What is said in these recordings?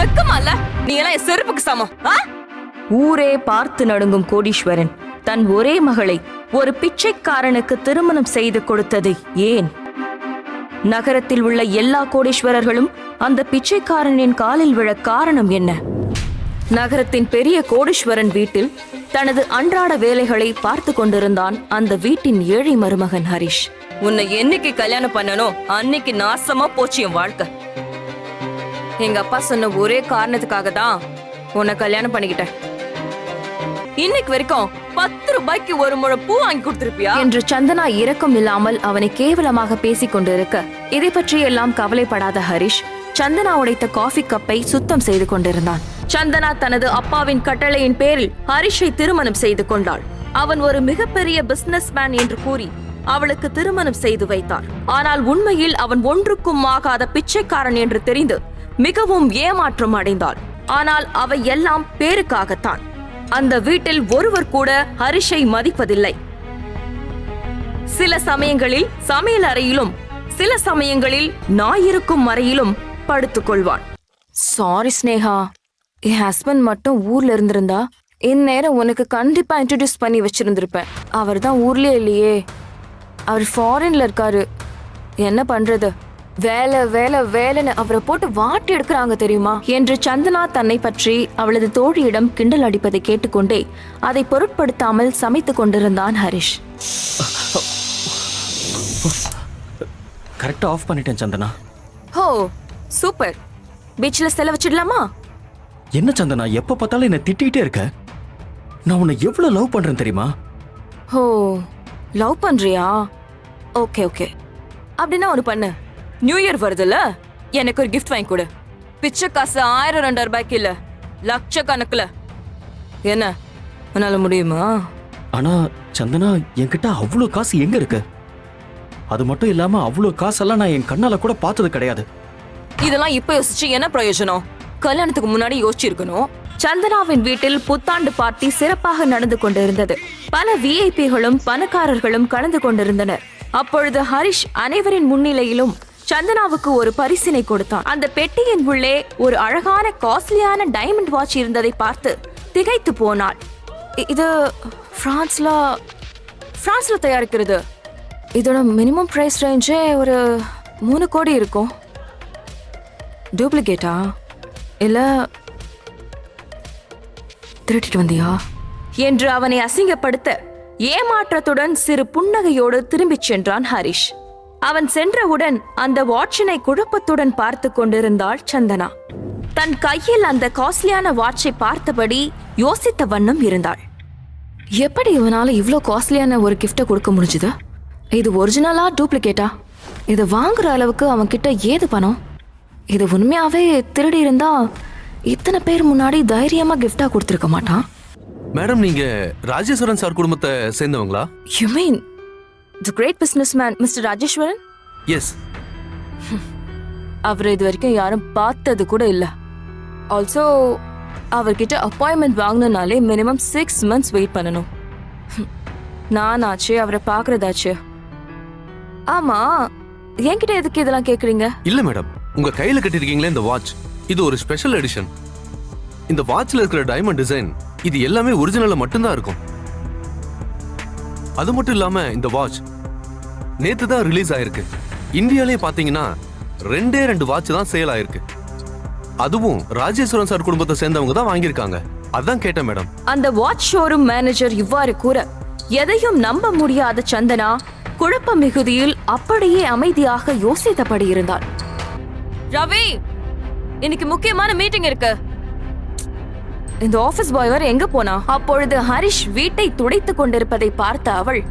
வெக்கமா இல்ல நீ எல்லாம் என் செருப்புக்கு சமம். ஆ? ஊரே பார்த்து நடுங்கும் கோடீஸ்வரன் தன் ஒரே மகளை ஒரு பிச்சைக்காரனுக்கு திருமணம் செய்து கொடுத்தது ஏன்? நகரத்தில் உள்ள எல்லா கோடீஸ்வரர்களும் அந்த பிச்சைக்காரனின் காலில் விழ காரணம் என்ன? நகரத்தின் பெரிய கோடீஸ்வரன் வீட்டில் தனது அன்றாட வேலைகளை பார்த்து கொண்டிருந்தான் அந்த வீட்டின் ஏழை மருமகன் ஹரிஷ். உன்னை என்னைக்கு கல்யாணம் பண்ணனோ அன்னைக்கு நாசமா போச்சு என் வாழ்க்கை. எங்க அப்பா சொன்ன ஒரே காரணத்துக்காக தான் உன்னை கல்யாணம் பண்ணிக்கிட்டேன். இன்னைக்கு வரைக்கும் பத்து ரூபாய்க்கு ஒரு முழை பூ வாங்கி கொடுத்திருப்பியா? என்று சந்தனா இரக்கம் இல்லாமல் அவனை கேவலமாக பேசிக் கொண்டிருக்க இதை பற்றி எல்லாம் கவலைப்படாத ஹரிஷ் சந்தனா உடைத்த காஃபி கப்பை சுத்தம் செய்து கொண்டிருந்தான். சந்தனா தனது அப்பாவின் கட்டளையின் பேரில் ஹரிஷை திருமணம் செய்து கொண்டாள். அவன் ஒரு மிகப்பெரிய பிசினஸ் மேன் என்று கூறி அவளுக்கு திருமணம் செய்து வைத்தார். ஆனால் உண்மையில் அவன் ஒன்றுக்கும் ஆகாத பிச்சைக்காரன் என்று தெரிந்து மிகவும் ஏமாற்றம் அடைந்தாள். ஆனால் அவை எல்லாம் பேருக்காகத்தான். அந்த வீட்டில் ஒருவர் கூட ஹரிஷை மதிப்பதில்லை. சில சமயங்களில் சமையல் அறையிலும் சில சமயங்களில் நாயிருக்கும் அறையிலும் படுத்துக்கொள்வான் சாரி ஸ்னேகா என் ஹஸ்பண்ட் மட்டும் ஊர்ல இருந்திருந்தா இந்நேரம் உனக்கு கண்டிப்பா இன்ட்ரடியூஸ் பண்ணி வச்சிருந்திருப்பேன். அவர் தான் ஊர்லயே இல்லையே. அவர் ஃபாரின்ல இருக்காரு. என்ன பண்றது? வேலை வேலை வேலைன்னு அவரை போட்டு வாட்டி எடுக்கிறாங்க தெரியுமா? என்று சந்தனா தன்னை பற்றி அவளது தோழியிடம் கிண்டல் அடிப்பதை கேட்டுக்கொண்டே அதை பொருட்படுத்தாமல் சமைத்துக் கொண்டிருந்தான் ஹரிஷ். கரெக்டா ஆஃப் பண்ணிட்டேன் சந்தனா. ஹோ சூப்பர். பீச்ல செல வச்சிடலாமா? என்ன சந்தனா எப்ப பார்த்தாலும் என்ன திட்டிகிட்டே இருக்க? நான் உன்னை எவ்வளவு லவ் பண்றேன் தெரியுமா? ஹோ லவ் பண்றியா? Okay okay. அப்படின்னா ஒன்று பண்ணு. நியூ இயர் வருதுல்ல? எனக்கு ஒரு கிஃப்ட் வாங்கி கொடு. பிச்சை காசு ஆயிரம் ரெண்டாயிரம் ரூபாய்க்கு இல்ல. லட்சக்கணக்குல. என்ன? உன்னால முடியுமா? ஆனா சந்தனா என்கிட்ட அவ்வளோ காசு எங்க இருக்கு? அது மட்டும் இல்லாம அவ்வளோ காசெல்லாம் நான் என் கண்ணால கூட பார்த்தது கிடையாது. இதெல்லாம் இப்ப யோசிச்சு என்ன பிரயோஜனம்? கல்யாணத்துக்கு முன்னாடி யோசிச்சிருக்கணும். சந்தனாவின் வீட்டில் புத்தாண்டு பார்ட்டி சிறப்பாக நடந்து கொண்டிருந்தது. பல விஐபிகளும் பணக்காரர்களும் கலந்து கொண்டிருந்தனர். அப்பொழுது ஹரிஷ் அனைவரின் முன்னிலையிலும் சந்தனாவுக்கு ஒரு பரிசினை கொடுத்தான். அந்த பெட்டியின் உள்ளே ஒரு அழகான காஸ்ட்லியான டைமண்ட் வாட்ச் இருந்ததை பார்த்து திகைத்து போனாள். இது பிரான்ஸ்ல பிரான்ஸ்ல தயாரிக்கிறது. இதோட மினிமம் பிரைஸ் ரேஞ்சே ஒரு மூணு கோடி இருக்கும். டூப்ளிகேட்டா இல்லை திருட்டிட்டு வந்தியா? என்று அவனை அசிங்கப்படுத்த ஏமாற்றத்துடன் சிறு புன்னகையோடு திரும்பிச் சென்றான் ஹரிஷ். அவன் சென்றவுடன் அந்த வாட்சினை குழப்பத்துடன் பார்த்து கொண்டிருந்தாள் சந்தனா. தன் கையில் அந்த காஸ்ட்லியான வாட்சை பார்த்தபடி யோசித்த வண்ணம் இருந்தாள். எப்படி இவனால இவ்ளோ காஸ்ட்லியான ஒரு கிஃப்ட்டை கொடுக்க முடிஞ்சுது? இது ஒரிஜினலா டூப்ளிகேட்டா இது வாங்குற அளவுக்கு அவன் கிட்ட ஏது பணம்? இது உண்மையாவே திருடி இருந்தா இத்தனை பேர் முன்னாடி தைரியமா கிஃப்டா கொடுத்துருக்க மாட்டான்? மேடம் நீங்க ராஜேஸ்வரன் சார் குடும்பத்தை சேர்ந்தவங்களா? You mean the great businessman mister Rajeswaran yes அவர் இது வரைக்கும் யாரும் பார்த்தது கூட இல்ல. ஆல்சோ அவர்கிட்ட அப்பாயின்மெண்ட் வாங்கணும்னாலே மினிமம் சிக்ஸ் மந்த்ஸ் வெயிட் பண்ணணும். நான் ஆச்சு அவரை பார்க்கறதாச்சு. ஆமா என்கிட்ட எதுக்கு இதெல்லாம் கேக்குறீங்க? இல்ல மேடம் உங்க கையில கட்டிருக்கீங்களே இந்த வாட்ச் இது ஒரு ஸ்பெஷல் எடிஷன் இந்த வாட்ச்ல இருக்கிற டைமண்ட் டிசைன் இது எல்லாமே ஒரிஜினல்ல மட்டும்தான் இருக்கும். அது மட்டும் இல்லாம இந்த வாட்ச் நேத்து தான் ரிலீஸ் ஆயிருக்கு. இந்தியாலே பாத்தீங்கன்னா ரெண்டே ரெண்டு வாட்ச் தான் சேல் ஆயிருக்கு. அதுவும் ராஜேஸ்வரன் சார் குடும்பத்தை சேர்ந்தவங்க தான் வாங்கியிருக்காங்க. அதான் கேட்டேன் மேடம் அந்த வாட்ச் ஷோரூம் மேனேஜர் இவ்வாறு கூற எதையும் நம்ப முடியாத சந்தனா குழப்ப மிகுதியில் அப்படியே அமைதியாக யோசித்தபடி இருந்தாள் ரவி இன்னைக்கு முக்கியமான மீட்டிங் இருக்கு. இந்த ஆபீஸ் பாய் வர எங்க போனா? அப்பொழுது ஹரிஷ் வீட்டை துடைத்துக் கொண்டிருப்பதை பார்த்த அவள்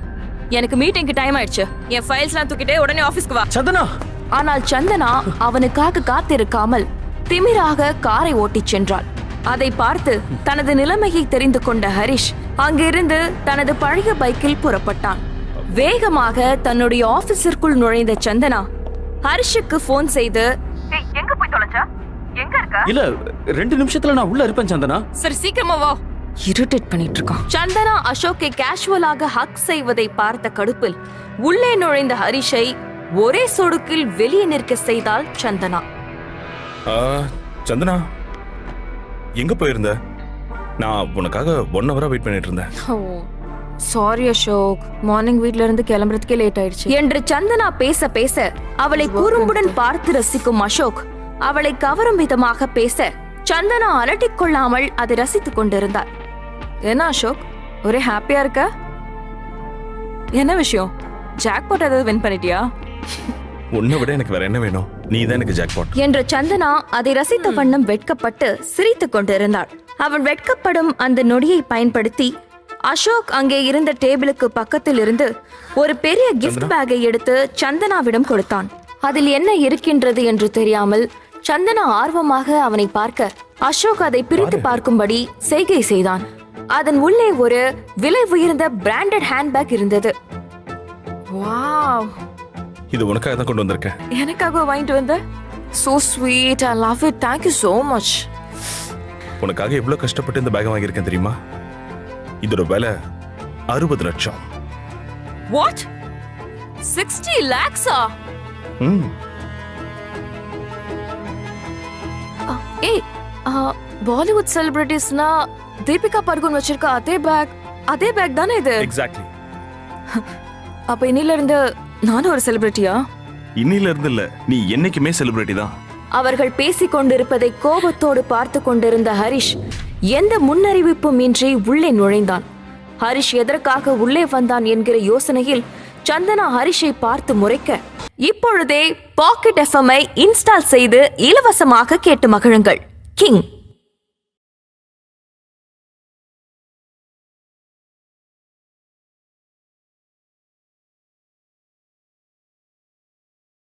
எனக்கு மீட்டிங்க்கு டைம் ஆயிடுச்சு. என் ஃபைல்ஸ்லாம் தூக்கிட்டே உடனே ஆபீஸ்க்கு வா. சந்தனா! ஆனால் சந்தனா அவனுக்காக காத்திருக்காமல் திமிராக காரை ஓட்டிச் சென்றாள். அதை பார்த்து தனது நிலைமையை தெரிந்து கொண்ட ஹரிஷ் அங்கிருந்து தனது பழைய பைக்கில் புறப்பட்டான். வேகமாக தன்னுடைய ஆபீஸிற்குள் நுழைந்த சந்தனா ஹரிஷுக்கு போன் செய்து இருக்க? இல்ல ரெண்டு நிமிஷத்துல நான் உள்ள இருப்பேன் சந்தனா. சரி சீக்கிரமா வா. இரிட்டேட் பண்ணிட்டு இருக்கான் சந்தனா அசோக்கை கேஷுவலாக ஹக் செய்வதை பார்த்த கடுப்பில் உள்ளே நுழைந்த ஹரிஷை ஒரே சொடுக்கில் வெளியே நிற்க செய்தாள் சந்தனா. ஆ, சந்தனா எங்க போயிருந்த? நான் உனக்காக ஒன் ஹவரா வெயிட் பண்ணிட்டு இருந்தேன். சாரி அசோக். மார்னிங் வீட்ல இருந்து கிளம்புறதுக்கே லேட் ஆயிடுச்சு. என்று சந்தனா பேச பேச அவளை குறும்புடன் பார்த்து ரசிக்கும் அசோக் அவளை கவரும் விதமாக பேச சந்தனா அலட்டிக் கொள்ளாமல் அதை ரசித்துக் கொண்டிருந்தார். என்ன அசோக்? ஒரே ஹாப்பியா இருக்க? என்ன விஷயம்? ஜாக்பாட் ஏதாவது வின் பண்ணிட்டியா? உன்னை விட எனக்கு வேற என்ன வேணும்? நீ தான் எனக்கு ஜாக்பாட் என்று சந்தனா அதை ரசித்த வண்ணம் வெட்கப்பட்டு சிரித்துக் கொண்டிருந்தாள். அவள் வெட்கப்படும் அந்த நொடியை பயன்படுத்தி அசோக் அங்கே இருந்த டேபிளுக்கு பக்கத்தில் இருந்து ஒரு பெரிய கிஃப்ட் பேக்கை எடுத்து சந்தனாவிடம் கொடுத்தான். அதில் என்ன இருக்கின்றது என்று தெரியாமல் சந்தனா ஆர்வமாக அவனை பார்க்க அசோக் அதை பிரித்து பார்க்கும்படி செய்கை செய்தான். அதன் உள்ளே ஒரு விலை உயர்ந்த பிராண்டட் ஹேண்ட்பேக் இருந்தது. வாவ். இது உனக்காக தான் கொண்டு வந்திருக்கேன். எனக்காக வாங்கிட்டு வந்த? So sweet I love it thank you so much உனக்காக எவ்வளவு கஷ்டப்பட்டு இந்த பேக் வாங்கியிருக்கேன் தெரியுமா? இதோட விலை அறுபது லட்சம். வாட் சிக்ஸ்டி லேக்ஸா ம். ஏய் பாலிவுட் செலிபிரிட்டிஸ்னா தீபிகா படுகோன் வச்சிருக்க அதே பேக் அதே பேக் தானே இது? எக்ஸாக்ட்லி அப்ப இன்னில இருந்து நானும் ஒரு செலிபிரிட்டியா இன்னில இருந்து இல்ல நீ என்னைக்குமே செலிபிரிட்டி தான். அவர்கள் பேசிக் கொண்டிருப்பதை கோபத்தோடு பார்த்து கொண்டிருந்த ஹரிஷ் எந்த முன்னறிவிப்பும் இன்றி உள்ளே நுழைந்தான். ஹரிஷ் எதற்காக உள்ளே வந்தான் என்கிற யோசனையில் சந்தனா ஹரிஷை பார்த்து முறைக்க இப்பொழுதே பாக்கெட் எஃப்எம்ஐ இன்ஸ்டால் செய்து இலவசமாக கேட்டு மகிழுங்கள். கிங்